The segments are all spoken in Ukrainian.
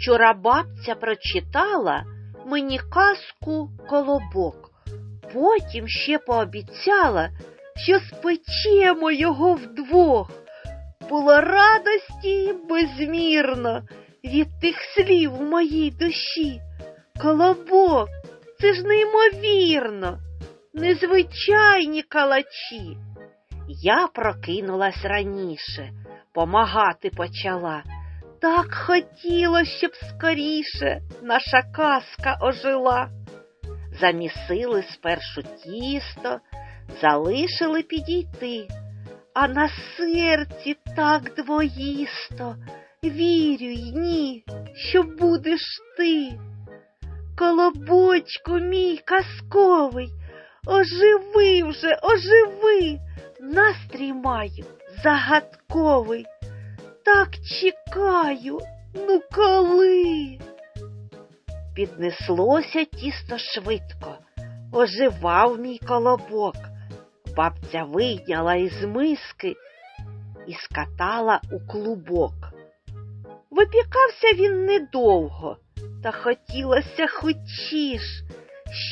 Вчора бабця прочитала мені казку колобок. Потім ще пообіцяла, що спечемо його вдвох. Було радості безмірно від тих слів у моїй душі. Колобок, це ж неймовірно, незвичайні калачі. Я прокинулась раніше, помагати почала. Так хотіло, щоб скоріше наша казка ожила. Замісили спершу тісто, залишили підійти, а на серці так двоїсто. Вірю й ні, що будеш ти. Колобочку мій казковий, оживи вже, оживи, настрій маю загадковий. Так чекаю, ну коли? Піднеслося тісто швидко, оживав мій колобок. Бабця вийняла із миски і скатала у клубок. Випікався він недовго, та хотілося хочіш,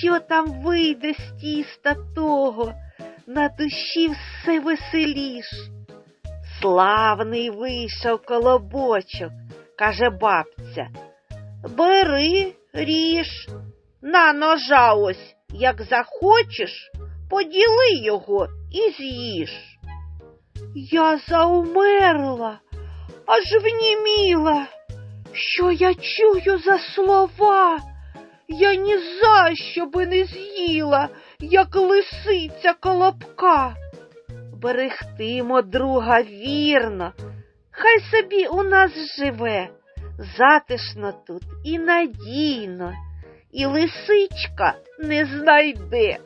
що там вийде з тіста того, на душі все веселіш. Славний вийшов колобочок, каже бабця. Бери, ріж, на ножа ось, як захочеш, поділи його і з'їж. Я заумерла, аж вніміла. Що я чую за слова? Я ні за що би не з'їла, як лисиця колобка. Берегтимо друга вірно, хай собі у нас живе, затишно тут і надійно, і лисичка не знайде.